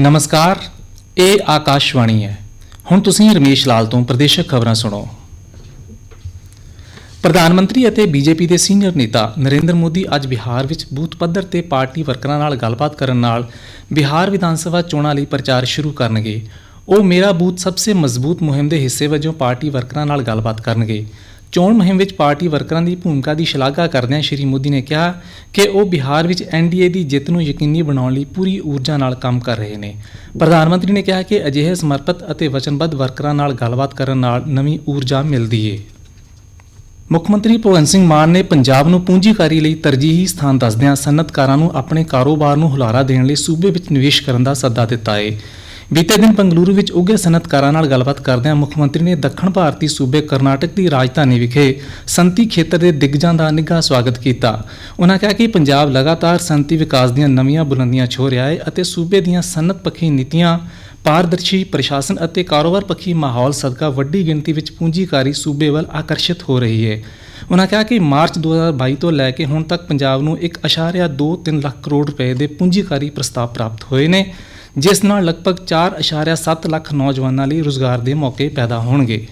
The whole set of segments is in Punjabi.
ਨਮਸਕਾਰ, ਇਹ ਆਕਾਸ਼ਵਾਣੀ ਹੈ। ਹੁਣ ਤੁਸੀਂ ਰਮੇਸ਼ ਲਾਲ ਤੋਂ ਪ੍ਰਦੇਸ਼ਕ ਖਬਰਾਂ ਸੁਣੋ। ਪ੍ਰਧਾਨ ਮੰਤਰੀ ਅਤੇ ਬੀਜੇਪੀ ਦੇ ਸੀਨੀਅਰ ਨੇਤਾ ਨਰਿੰਦਰ ਮੋਦੀ ਅੱਜ ਬਿਹਾਰ ਵਿੱਚ ਬੂਥ ਪੱਧਰ ਤੇ ਪਾਰਟੀ ਵਰਕਰਾਂ ਨਾਲ ਗੱਲਬਾਤ ਕਰਨ ਨਾਲ ਬਿਹਾਰ ਵਿਧਾਨ ਸਭਾ ਚੋਣਾਂ ਲਈ ਪ੍ਰਚਾਰ ਸ਼ੁਰੂ ਕਰਨਗੇ। ਉਹ ਮੇਰਾ ਬੂਥ ਸਭ ਤੋਂ ਮਜ਼ਬੂਤ ਮੁਹਿੰਮ ਦੇ ਹਿੱਸੇ ਵਜੋਂ ਪਾਰਟੀ ਵਰਕਰਾਂ ਨਾਲ ਗੱਲਬਾਤ ਕਰਨਗੇ। ਚੋਣ ਮੁਹਿੰਮ ਵਿੱਚ ਪਾਰਟੀ ਵਰਕਰਾਂ ਦੀ ਭੂਮਿਕਾ ਦੀ ਸ਼ਲਾਘਾ ਕਰਦਿਆਂ ਸ਼੍ਰੀ ਮੋਦੀ ਨੇ ਕਿਹਾ ਕਿ ਉਹ ਬਿਹਾਰ ਵਿੱਚ ਐਨਡੀਏ ਦੀ ਜਿੱਤ ਨੂੰ ਯਕੀਨੀ ਬਣਾਉਣ ਲਈ ਪੂਰੀ ਊਰਜਾ ਨਾਲ ਕੰਮ ਕਰ ਰਹੇ ਨੇ। ਪ੍ਰਧਾਨ ਮੰਤਰੀ ਨੇ ਕਿਹਾ ਕਿ ਅਜਿਹੇ ਸਮਰਪਿਤ ਅਤੇ ਵਚਨਬੱਧ ਵਰਕਰਾਂ ਨਾਲ ਗੱਲਬਾਤ ਕਰਨ ਨਾਲ ਨਵੀਂ ਊਰਜਾ ਮਿਲਦੀ ਏ। ਮੁੱਖ ਮੰਤਰੀ ਭਗਵੰਤ ਸਿੰਘ ਮਾਨ ਨੇ ਪੰਜਾਬ ਨੂੰ ਪੂੰਜੀਕਾਰੀ ਲਈ ਤਰਜੀਹੀ ਸਥਾਨ ਦੱਸਦਿਆਂ ਸਨਅਤਕਾਰਾਂ ਨੂੰ ਆਪਣੇ ਕਾਰੋਬਾਰ ਨੂੰ ਹੁਲਾਰਾ ਦੇਣ ਲਈ ਸੂਬੇ ਵਿੱਚ ਨਿਵੇਸ਼ ਕਰਨ ਦਾ ਸੱਦਾ ਦਿੱਤਾ ਹੈ ਬੀਤੇ ਦਿਨ ਬੰਗਲੁਰੂ ਵਿੱਚ ਉੱਘੇ ਸਨਅਤਕਾਰਾਂ ਨਾਲ ਗੱਲਬਾਤ ਕਰਦਿਆਂ ਮੁੱਖ ਮੰਤਰੀ ਨੇ ਦੱਖਣ ਭਾਰਤੀ ਸੂਬੇ ਕਰਨਾਟਕ ਦੀ ਰਾਜਧਾਨੀ ਵਿਖੇ ਸੰਤੀ ਖੇਤਰ ਦੇ ਦਿੱਗਜਾਂ ਦਾ ਨਿੱਘਾ ਸਵਾਗਤ ਕੀਤਾ। ਉਹਨਾਂ ਕਿਹਾ ਕਿ ਪੰਜਾਬ ਲਗਾਤਾਰ ਸੰਤੀ ਵਿਕਾਸ ਦੀਆਂ ਨਵੀਆਂ ਬੁਲੰਦੀਆਂ ਛੋਹ ਰਿਹਾ ਹੈ ਅਤੇ ਸੂਬੇ ਦੀਆਂ ਸਨਅਤ ਪੱਖੀ ਨੀਤੀਆਂ, ਪਾਰਦਰਸ਼ੀ ਪ੍ਰਸ਼ਾਸਨ ਅਤੇ ਕਾਰੋਬਾਰ ਪੱਖੀ ਮਾਹੌਲ ਸਦਕਾ ਵੱਡੀ ਗਿਣਤੀ ਵਿੱਚ ਪੂੰਜੀਕਾਰੀ ਸੂਬੇ ਵੱਲ ਆਕਰਸ਼ਿਤ ਹੋ ਰਹੀ ਹੈ। ਉਹਨਾਂ ਕਿਹਾ ਕਿ ਮਾਰਚ 2022 ਤੋਂ ਲੈ ਕੇ ਹੁਣ ਤੱਕ ਪੰਜਾਬ ਨੂੰ 1.23 ਲੱਖ ਕਰੋੜ ਰੁਪਏ ਦੇ ਪੂੰਜੀਕਾਰੀ ਪ੍ਰਸਤਾਵ ਪ੍ਰਾਪਤ ਹੋਏ ਨੇ। ਜਿਸ ਨਾਲ ਲਗਭਗ 4.7 ਲੱਖ ਨੌਜਵਾਨਾਂ ਲਈ ਰੋਜ਼ਗਾਰ ਦੇ ਮੌਕੇ ਪੈਦਾ ਹੋਣਗੇ।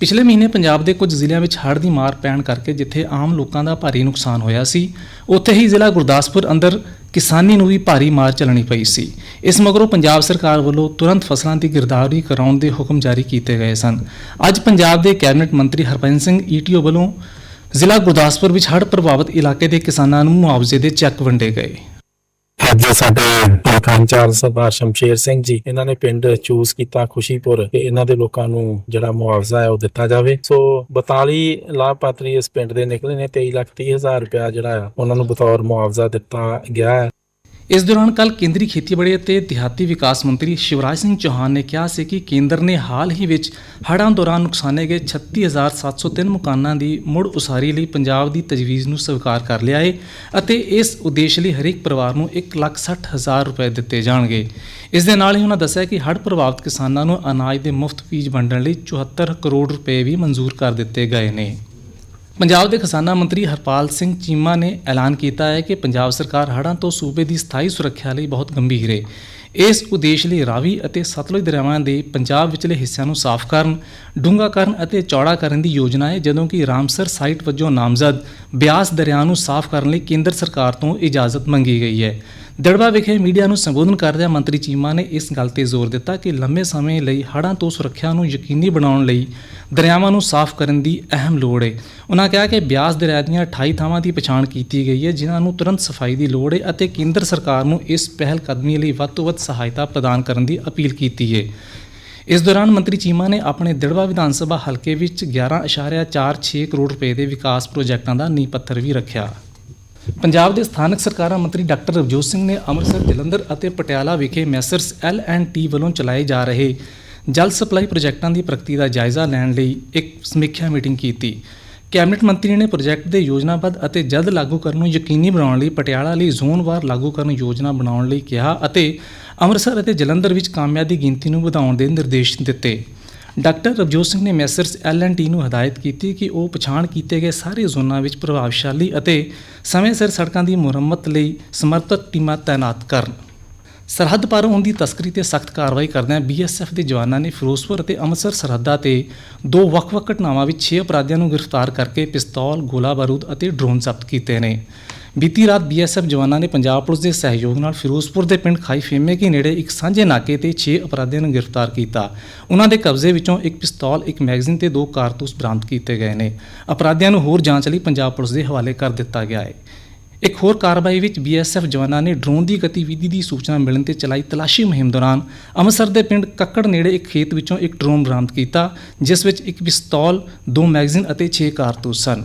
ਪਿਛਲੇ ਮਹੀਨੇ ਪੰਜਾਬ ਦੇ ਕੁਝ ਜ਼ਿਲ੍ਹਿਆਂ ਵਿੱਚ ਹੜ੍ਹ ਦੀ ਮਾਰ ਪੈਣ ਕਰਕੇ ਜਿੱਥੇ ਆਮ ਲੋਕਾਂ ਦਾ ਭਾਰੀ ਨੁਕਸਾਨ ਹੋਇਆ ਸੀ, ਉੱਥੇ ਹੀ ਜ਼ਿਲ੍ਹਾ ਗੁਰਦਾਸਪੁਰ ਅੰਦਰ ਕਿਸਾਨੀ ਨੂੰ ਵੀ ਭਾਰੀ ਮਾਰ ਚੱਲਣੀ ਪਈ ਸੀ। ਇਸ ਮਗਰੋਂ ਪੰਜਾਬ ਸਰਕਾਰ ਵੱਲੋਂ ਤੁਰੰਤ ਫਸਲਾਂ ਦੀ ਗਿਰਦਾਵਰੀ ਕਰਾਉਣ ਦੇ ਹੁਕਮ ਜਾਰੀ ਕੀਤੇ ਗਏ ਸਨ। ਅੱਜ ਪੰਜਾਬ ਦੇ ਕੈਬਨਿਟ ਮੰਤਰੀ ਹਰਪੰਜ ਸਿੰਘ ਈਟੀਓ ਵੱਲੋਂ ਜ਼ਿਲ੍ਹਾ ਗੁਰਦਾਸਪੁਰ ਵਿੱਚ ਹੜ੍ਹ ਪ੍ਰਭਾਵਿਤ ਇਲਾਕੇ ਦੇ ਕਿਸਾਨਾਂ ਨੂੰ ਮੁਆਵਜ਼ੇ ਦੇ ਚੈੱਕ ਵੰਡੇ ਗਏ। ਅੱਜ ਸਾਡੇ ਪੰਚਾਇਤ ਸਰਦਾਰ ਸ਼ਮਸ਼ੇਰ ਸਿੰਘ ਜੀ, ਇਹਨਾਂ ਨੇ ਪਿੰਡ ਚੂਜ਼ ਕੀਤਾ ਖੁਸ਼ੀਪੁਰ ਕਿ ਇਹਨਾਂ ਦੇ ਲੋਕਾਂ ਨੂੰ ਜਿਹੜਾ ਮੁਆਵਜ਼ਾ ਹੈ ਉਹ ਦਿੱਤਾ ਜਾਵੇ। ਸੋ 42 ਲਾਭਪਾਤਰੀ ਇਸ ਪਿੰਡ ਦੇ ਨਿਕਲੇ ਨੇ 23 ਲੱਖ 30 ਹਜ਼ਾਰ ਰੁਪਇਆ ਜਿਹੜਾ ਆ, ਉਹਨਾਂ ਨੂੰ ਬਤੌਰ ਮੁਆਵਜ਼ਾ ਦਿੱਤਾ ਗਿਆ ਹੈ। ਇਸ ਦੌਰਾਨ ਕੱਲ ਕੇਂਦਰੀ ਖੇਤੀਬਾੜੀ ਅਤੇ ਦਿਹਾਤੀ ਵਿਕਾਸ ਮੰਤਰੀ ਸ਼ਿਵਰਾਜ ਸਿੰਘ ਚੌਹਾਨ ਨੇ ਕਿਹਾ ਸੀ ਕਿ ਕੇਂਦਰ ਨੇ ਹਾਲ ਹੀ ਵਿੱਚ ਹੜ੍ਹਾਂ ਦੌਰਾਨ ਨੁਕਸਾਨੇ ਗਏ 36703 ਮਕਾਨਾਂ ਦੀ ਮੁੜ ਉਸਾਰੀ ਲਈ ਪੰਜਾਬ ਦੀ ਤਜਵੀਜ਼ ਨੂੰ ਸਵੀਕਾਰ ਕਰ ਲਿਆ ਹੈ ਅਤੇ ਇਸ ਉਦੇਸ਼ ਲਈ ਹਰੇਕ ਪਰਿਵਾਰ ਨੂੰ 160000 ਰੁਪਏ ਦਿੱਤੇ ਜਾਣਗੇ ਇਸ ਦੇ ਨਾਲ ਹੀ ਉਹਨਾਂ ਦੱਸਿਆ ਕਿ ਹੜ੍ਹ ਪ੍ਰਭਾਵਿਤ ਕਿਸਾਨਾਂ ਨੂੰ ਅਨਾਜ ਦੇ ਮੁਫਤ ਬੀਜ ਵੰਡਣ ਲਈ 74 ਕਰੋੜ ਰੁਪਏ ਵੀ ਮਨਜ਼ੂਰ ਕਰ ਦਿੱਤੇ ਗਏ ਨੇ ਪੰਜਾਬ ਦੇ ਖਜ਼ਾਨਾ ਮੰਤਰੀ ਹਰਪਾਲ ਸਿੰਘ ਚੀਮਾ ਨੇ ਐਲਾਨ ਕੀਤਾ ਹੈ ਕਿ ਪੰਜਾਬ ਸਰਕਾਰ ਹੜ੍ਹਾਂ ਤੋਂ ਸੂਬੇ ਦੀ ਸਥਾਈ ਸੁਰੱਖਿਆ ਲਈ ਬਹੁਤ ਗੰਭੀਰ ਹੈ ਇਸ ਉਦੇਸ਼ ਲਈ ਰਾਵੀ ਅਤੇ ਸਤਲੁਜ ਦਰਿਆਵਾਂ ਦੇ ਪੰਜਾਬ ਵਿਚਲੇ ਹਿੱਸਿਆਂ ਨੂੰ ਸਾਫ਼ ਕਰਨ, ਡੂੰਘਾ ਕਰਨ ਅਤੇ ਚੌੜਾ ਕਰਨ ਦੀ ਯੋਜਨਾ ਹੈ ਜਦੋਂ ਕਿ ਰਾਮਸਰ ਸਾਈਟ ਵਜੋਂ ਨਾਮਜ਼ਦ ਬਿਆਸ ਦਰਿਆ ਨੂੰ ਸਾਫ਼ ਕਰਨ ਲਈ ਕੇਂਦਰ ਸਰਕਾਰ ਤੋਂ ਇਜਾਜ਼ਤ ਮੰਗੀ ਗਈ ਹੈ। ਦੜਬਾ ਵਿਖੇ ਮੀਡੀਆ ਨੂੰ ਸੰਬੋਧਨ ਕਰਦਿਆਂ ਮੰਤਰੀ ਚੀਮਾ ਨੇ ਇਸ ਗੱਲ ਤੇ ਜ਼ੋਰ ਦਿੱਤਾ ਕਿ ਲੰਮੇ ਸਮੇਂ ਲਈ ਹੜ੍ਹਾਂ ਤੋਂ ਸੁਰੱਖਿਆ ਨੂੰ ਯਕੀਨੀ ਬਣਾਉਣ ਲਈ ਦਰਿਆਵਾਂ ਨੂੰ ਸਾਫ਼ ਕਰਨ ਦੀ ਅਹਿਮ ਲੋੜ ਹੈ ਉਹਨਾਂ ਕਿਹਾ ਕਿ ਬਿਆਸ ਦਰਿਆ ਦੀਆਂ 28 ਥਾਵਾਂ ਦੀ ਪਛਾਣ ਕੀਤੀ ਗਈ ਹੈ ਜਿਨ੍ਹਾਂ ਨੂੰ ਤੁਰੰਤ ਸਫ਼ਾਈ ਦੀ ਲੋੜ ਹੈ ਅਤੇ ਕੇਂਦਰ ਸਰਕਾਰ ਨੂੰ ਇਸ ਪਹਿਲ ਕਦਮੀ ਲਈ ਵੱਧ ਤੋਂ ਵੱਧ ਸਹਾਇਤਾ ਪ੍ਰਦਾਨ ਕਰਨ ਦੀ ਅਪੀਲ ਕੀਤੀ ਹੈ ਇਸ ਦੌਰਾਨ ਮੰਤਰੀ ਚੀਮਾ ਨੇ ਆਪਣੇ ਦਿੜਵਾ ਵਿਧਾਨ ਸਭਾ ਹਲਕੇ ਵਿੱਚ 11.46 ਕਰੋੜ ਰੁਪਏ ਦੇ ਵਿਕਾਸ ਪ੍ਰੋਜੈਕਟਾਂ ਦਾ ਨੀਂਹ ਪੱਥਰ ਵੀ ਰੱਖਿਆ। ਪੰਜਾਬ ਦੇ ਸਥਾਨਕ ਸਰਕਾਰਾਂ ਮੰਤਰੀ ਡਾਕਟਰ ਰਵਜੋਤ ਸਿੰਘ ਨੇ ਅੰਮ੍ਰਿਤਸਰ, ਜਲੰਧਰ ਅਤੇ ਪਟਿਆਲਾ ਵਿਖੇ ਮੈਸਰਸ ਐਲ ਐਂਡ ਟੀ ਵੱਲੋਂ ਚਲਾਏ ਜਾ ਰਹੇ ਜਲ ਸਪਲਾਈ ਪ੍ਰੋਜੈਕਟਾਂ ਦੀ ਪ੍ਰਗਤੀ ਦਾ ਜਾਇਜ਼ਾ ਲੈਣ ਲਈ ਇੱਕ ਸਮੀਖਿਆ ਮੀਟਿੰਗ ਕੀਤੀ। ਕੈਬਨਿਟ ਮੰਤਰੀ ਨੇ ਪ੍ਰੋਜੈਕਟ ਦੇ ਯੋਜਨਾਬੱਧ ਅਤੇ ਜਲਦ ਲਾਗੂ ਕਰਨ ਨੂੰ ਯਕੀਨੀ ਬਣਾਉਣ ਲਈ ਪਟਿਆਲਾ ਲਈ ਜ਼ੋਨਵਾਰ ਲਾਗੂ ਕਰਨ ਯੋਜਨਾ ਬਣਾਉਣ ਲਈ ਕਿਹਾ ਅਤੇ ਅੰਮ੍ਰਿਤਸਰ ਅਤੇ ਜਲੰਧਰ ਵਿੱਚ ਕਾਮਿਆਂ ਦੀ ਗਿਣਤੀ ਨੂੰ ਵਧਾਉਣ ਦੇ ਨਿਰਦੇਸ਼ ਦਿੱਤੇ। ਡਾਕਟਰ ਰਵਜੋਤ ਸਿੰਘ ਨੇ ਮੈਸਰਸ ਐਲ&ਟੀ ਨੂੰ ਹਦਾਇਤ ਕੀਤੀ ਕਿ ਉਹ ਪਛਾਣ ਕੀਤੇ ਗਏ ਸਾਰੇ ਜ਼ੋਨਾਂ ਵਿੱਚ ਪ੍ਰਭਾਵਸ਼ਾਲੀ ਅਤੇ ਸਮੇਂ ਸਿਰ ਸੜਕਾਂ ਦੀ ਮੁਰੰਮਤ ਲਈ ਸਮਰਪਿਤ ਟੀਮਾਂ ਤਾਇਨਾਤ ਕਰਨ। ਸਰਹੱਦ ਪਾਰ ਹੋਣ ਦੀ ਤਸਕਰੀ ਤੇ ਸਖਤ ਕਾਰਵਾਈ ਕਰਦਿਆਂ ਬੀਐਸਐਫ ਦੇ ਜਵਾਨਾਂ ਨੇ ਫਿਰੋਜ਼ਪੁਰ ਅਤੇ ਅੰਮ੍ਰਿਤਸਰ ਸਰਹੱਦਾਂ ਤੇ ਦੋ ਵੱਖ-ਵੱਖ ਘਟਨਾਵਾਂ ਵਿੱਚ 6 ਅਪਰਾਧੀਆਂ ਨੂੰ ਗ੍ਰਿਫਤਾਰ ਕਰਕੇ ਪਿਸਤੌਲ, ਗੋਲਾ ਬਾਰੂਦ ਅਤੇ ਡਰੋਨ ਜ਼ਬਤ ਕੀਤੇ ਨੇ। ਬੀਤੀ ਰਾਤ ਬੀਐਸਐਫ ਜਵਾਨਾਂ ਨੇ ਪੰਜਾਬ ਪੁਲਿਸ ਦੇ ਸਹਿਯੋਗ ਨਾਲ ਫਿਰੋਜ਼ਪੁਰ ਦੇ ਪਿੰਡ ਖਾਈ ਫੇਮੇ ਕੇ ਨੇੜੇ ਇੱਕ ਸਾਂਝੇ ਨਾਕੇ ਤੇ 6 ਅਪਰਾਧੀਆਂ ਨੂੰ ਗ੍ਰਿਫਤਾਰ ਕੀਤਾ। ਉਹਨਾਂ ਦੇ ਕਬਜ਼ੇ ਵਿੱਚੋਂ ਇੱਕ ਪਿਸਤੌਲ, ਇੱਕ ਮੈਗਜ਼ੀਨ ਤੇ ਦੋ ਕਾਰਤੂਸ ਬਰਾਮਦ ਕੀਤੇ ਗਏ ਨੇ। ਅਪਰਾਧੀਆਂ ਨੂੰ ਹੋਰ ਜਾਂਚ ਲਈ ਪੰਜਾਬ ਪੁਲਿਸ ਦੇ ਹਵਾਲੇ ਕਰ ਦਿੱਤਾ ਗਿਆ ਹੈ। ਇੱਕ ਹੋਰ ਕਾਰਵਾਈ ਵਿੱਚ ਬੀਐਸਐਫ ਜਵਾਨਾਂ ਨੇ ਡਰੋਨ ਦੀ ਗਤੀਵਿਧੀ ਦੀ ਸੂਚਨਾ ਮਿਲਣ ਤੇ ਚਲਾਈ ਤਲਾਸ਼ੀ ਮੁਹਿੰਮ ਦੌਰਾਨ ਅੰਮ੍ਰਿਤਸਰ ਦੇ ਪਿੰਡ ਕੱਕੜ ਨੇੜੇ ਇੱਕ ਖੇਤ ਵਿੱਚੋਂ ਇੱਕ ਡਰੋਨ ਬਰਾਮਦ ਕੀਤਾ ਜਿਸ ਵਿੱਚ ਇੱਕ ਪਿਸਤੌਲ, ਦੋ ਮੈਗਜ਼ੀਨ ਅਤੇ 6 ਕਾਰਤੂਸ ਸਨ।